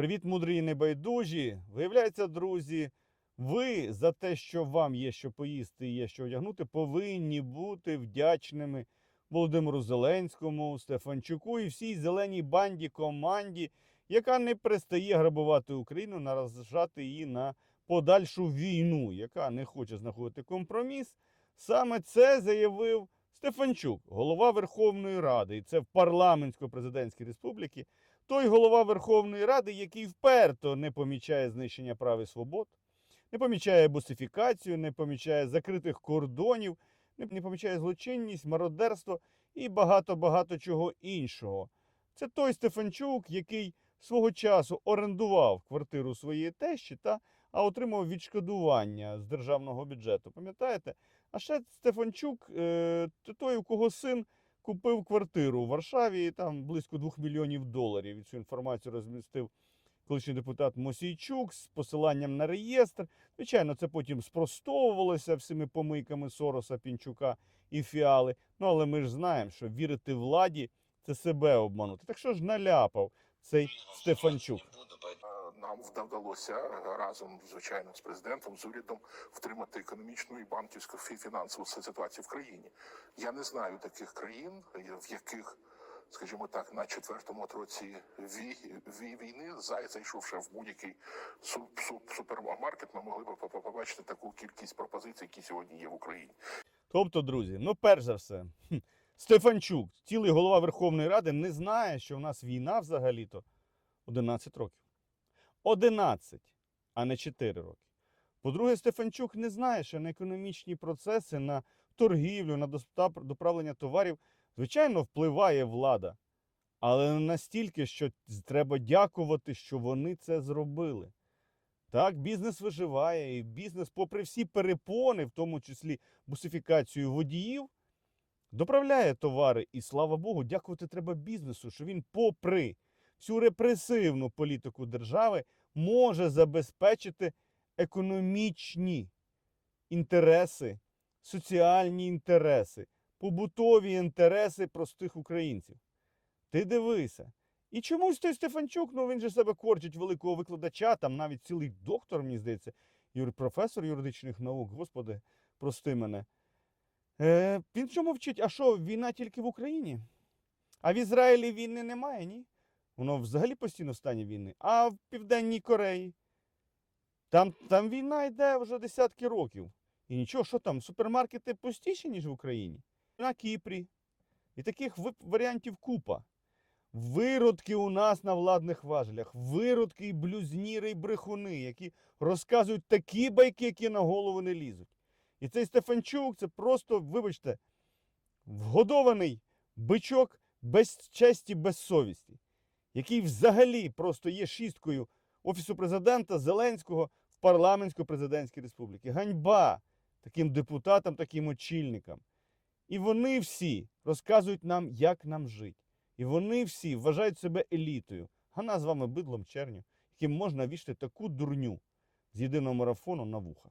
Привіт, мудрі і небайдужі. Виявляється, друзі, ви за те, що вам є що поїсти і є що одягнути, повинні бути вдячними Володимиру Зеленському, Стефанчуку і всій зеленій банді команді, яка не перестає грабувати Україну, наражати її на подальшу війну, яка не хоче знаходити компроміс. Саме це заявив Стефанчук, голова Верховної Ради, і це в парламентсько-президентській республіці. Той голова Верховної Ради, який вперто не помічає знищення прав і свобод, не помічає бусифікацію, не помічає закритих кордонів, не помічає злочинність, мародерство і багато-багато чого іншого. Це той Стефанчук, який свого часу орендував квартиру своєї тещі та а отримав відшкодування з державного бюджету. Пам'ятаєте? А ще Стефанчук, е, той, у кого син купив квартиру у Варшаві, і там близько 2 мільйонів доларів. І цю інформацію розмістив колишній депутат Мосійчук з посиланням на реєстр. Звичайно, це потім спростовувалося всіми помийками Сороса, Пінчука і Фіали. Ну, але ми ж знаємо, що вірити владі це себе обманути. Так що ж наляпав цей Стефанчук? Нам вдалося е, разом, звичайно, з президентом, з урядом втримати економічну і банківську фі- фінансову ситуацію в країні. Я не знаю таких країн, е, в яких, скажімо так, на четвертому році вій- вій- війни, зай- зайшовши в будь-який суп- суп- супермаркет, ми могли б по- по- побачити таку кількість пропозицій, які сьогодні є в Україні. Тобто, друзі, ну перш за все, Стефанчук, цілий голова Верховної Ради, не знає, що в нас війна взагалі-то 11 років. 11, а не 4 роки. По-друге, Стефанчук не знає, що на економічні процеси, на торгівлю, на доправлення товарів, звичайно, впливає влада. Але настільки, що треба дякувати, що вони це зробили. Так, бізнес виживає, і бізнес, попри всі перепони, в тому числі бусифікацію водіїв, доправляє товари. І слава Богу, дякувати треба бізнесу, що він, попри всю репресивну політику держави, може забезпечити економічні інтереси, соціальні інтереси, побутові інтереси простих українців. Ти дивися. І чомусь той Стефанчук, ну він же себе корчить великого викладача, там навіть цілий доктор, мені здається, професор юридичних наук, господи, прости мене. Е, він чому вчить? А що, війна тільки в Україні? А в Ізраїлі війни немає, ні? Воно взагалі постійно в стані війни. А в Південній Кореї? Там, там війна йде вже десятки років. І нічого, що там, супермаркети пустіші, ніж в Україні? На Кіпрі. І таких варіантів купа. Виродки у нас на владних важелях, виродки і блюзніри і брехуни, які розказують такі байки, які на голову не лізуть. І цей Стефанчук це просто, вибачте, вгодований бичок без честі, без совісті, який взагалі просто є шісткою Офісу президента Зеленського в парламентсько-президентській республіці. Ганьба таким депутатам, таким очільникам. І вони всі розказують нам, як нам жити. І вони всі вважають себе елітою. А нас з вами бидлом черню, яким можна вішати таку дурню з єдиного марафону на вуха.